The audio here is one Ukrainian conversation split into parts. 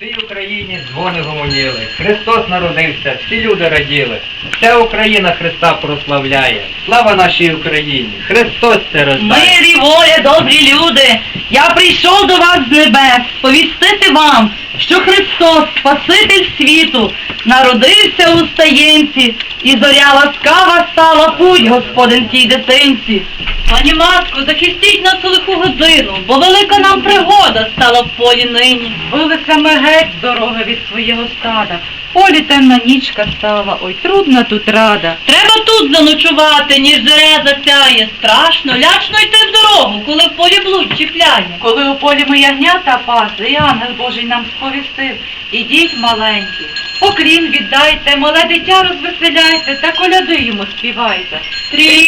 всій Україні дзвони гомоніли. Христос народився, всі люди раділи. Вся Україна Христа прославляє. Слава нашій Україні! Христос це рождає. Мир і воля, добрі люди, я прийшов до вас з небес, повістити вам, що Христос, Спаситель світу, народився у стаєнці, і зоря ласкава стала путь Господин тій дитинці. Пані матко, захистіть нас у лиху годину, бо велика нам пригода стала в полі нині. Билися ми геть з дороги від свого стада. Полі темна нічка стала, ой, трудна тут рада. Треба тут заночувати, ніж зоря засяє. Страшно, лячно йти в дорогу, коли в полі блуд чіпляє. Коли у полі ми ягнята пасли, і ангел Божий нам сповістив. Ідіть маленькі, поклін віддайте, мале дитя розвеселяйте, та коляди йому співайте. Трі-та-рі,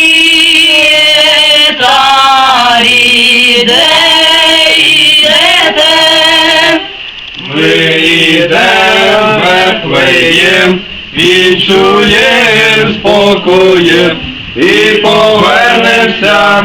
йдем Вифлеєм, відчуєм спокоєм і повернемося.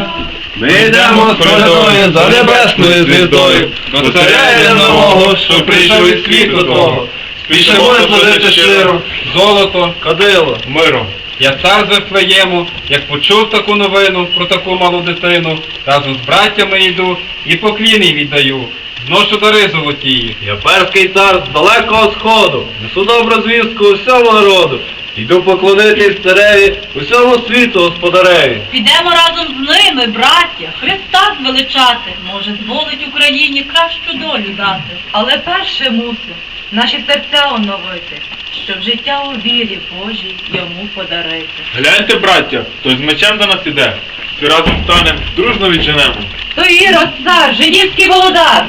Ми йдемо з стороною за небесною звіздою, до царя нового, що прийшов із світу того. Спішимо служити щиро, золото, кадило, миром. Я цар з Вифлеєму, як почув таку новину про таку малу дитину, разом з братями йду і поклін їй віддаю. Зношу дари золотії. Я перський цар з далекого сходу, несу добру звістку усьому народу. Йду поклонитись цареві, усьому світу господареві. Підемо разом з ними, браття, Христа звеличати, може, зволить Україні кращу долю дати. Але перше мусимо наші серця оновити, щоб життя у вірі Божій йому подарити. Гляньте, браття, хтось з мечем до нас іде. Всі разом станем, дружно відженемо. То Ірод, цар, жидівський володар.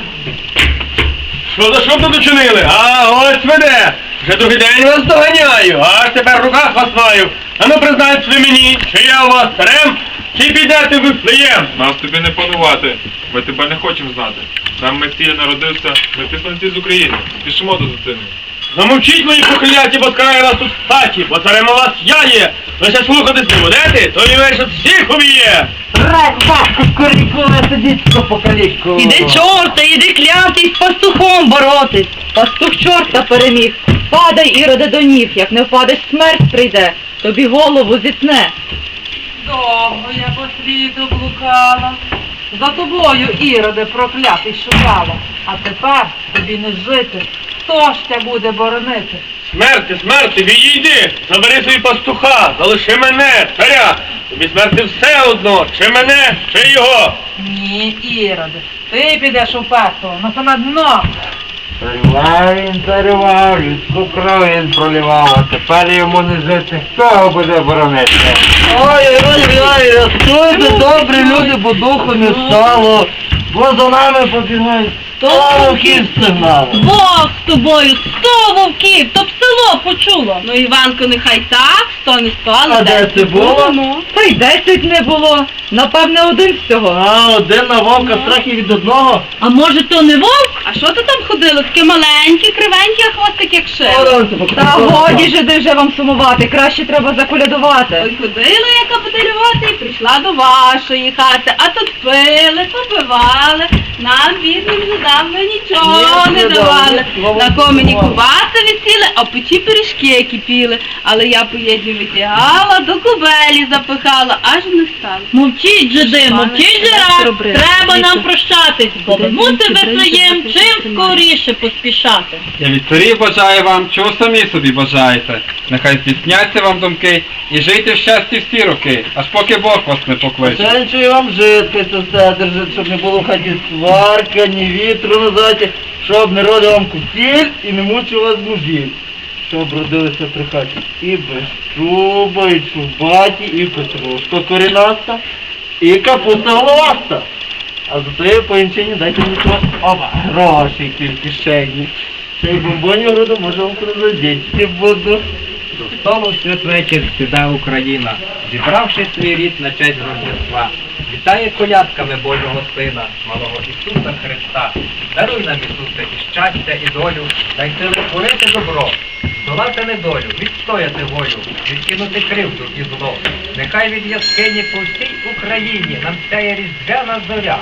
Що за що тут учинили? А, ось веде! Вже другий день вас доганяю, аж тепер в руках вас маю. А ну признайтесь мені, чи я у вас царем, чи підете ви флеєм? Нас тобі не панувати. Ми тебе не хочемо знати. Там Месія народився, ми післанці з України. Пішимо до дитини. Замовчіть мої прокляті, бо скараю вас тут в хаті, бо царем у вас я є. Лише слухатись не будете, то і весь всіх уб'є. Іди чорта, іди клятий з пастухом боротись. Пастух чорта переміг. Падай, іроде до ніг, як не впадеш, смерть прийде, тобі голову зітне. Довго я по світу блукала, за тобою, іроде, проклятий шукала, а тепер тобі не жити. Хто ж тя буде боронити? Смерти, смерти, відійди, забери свої пастуха, залиши мене, царя. Тобі смерти все одно, чи мене, чи його. Ні, іроде, ти підеш у пекло, на саме дно. Царював він, царював, людську кров він проливав, а тепер йому не жити. Хто його буде боронити? Ой, ой, ой, ой, стойте, добрі люди, бо духу не стало, бо за нами побігають сто вовків сигналу. Бог з тобою, сто вовків, то б село почуло. Ну, Іванко, нехай так, сто не сто, але А де це було? Ну. Та й десять не було. Напевне, один всього. А, один на вовка страх і від одного. А може то не вовк? А що то там ходило? Таке маленьке, кривеньке, а хвостик як шило. Та годі же де вже вам сумувати, краще треба заколядувати. Ой, ходила я капіталювати і прийшла до вашої хати, а тут пили, попивали, нам бідним жидам ви нічого Ні, не не давали. словом На комені Nossa, Vicente! Висіли, а в печі пиріжки кипіли. Але я поїді витягала, до кубелі запихала, аж не стало. Мовчіть жиди, мовчіть же раз, треба нам прощатись, бо ми мусимо своїм чим скоріше поспішати. Я від царів бажаю вам, чого самі собі бажаєте. Нехай здійсняться вам думки і жийте в щасті всі роки, аж поки Бог вас не покличе. Шенчую вам жидкость усе держить, щоб не було в хаті сварка, ні вітру на заті, щоб не родив вам кутіль і не мучив вас мужів. Щоб родилися при хаті і без чуба, і чубаті, і петрушка корінаста, і капуста головаста. А за тої поінчині дайте мені трохи оба грошей в кишені. Цей бомбонів роду може вам призадіть буду. До столу святвечір сіда Україна, зібравши свій рід на честь Рождества. Вітає колядками Божого Сина, малого Ісуса Христа. Даруй нам, Ісусе, і щастя, і долю, дай сили творити добро, здолати недолю, відстояти волю, відкинути кривду і зло. Нехай від яскині по всій Україні нам сяє різдвяна зоря,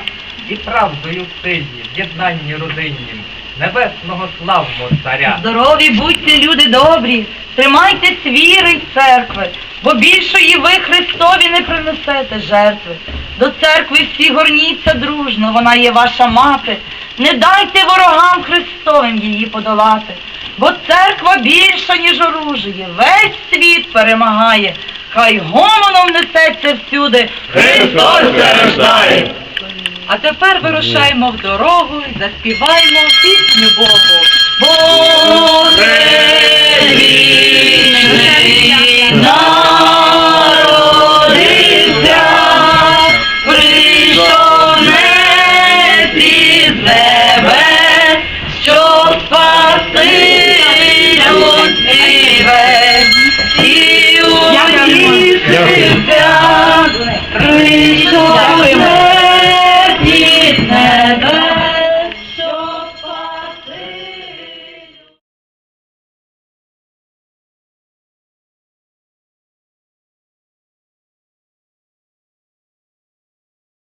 і правдою сильні, в єднанні родиннім. небесного славного царя. Здорові будьте, люди добрі, тримайтесь віри й церкви, бо більшої ви Христові не принесете жертви. До церкви всі горніться дружно, вона є ваша мати. Не дайте ворогам Христовим її подолати, бо церква більша, ніж оружіє, весь світ перемагає. Хай гомоном несеться всюди. Христос переждає. А тепер вирушаємо в дорогу і заспіваємо пісню Богу. Боже вічний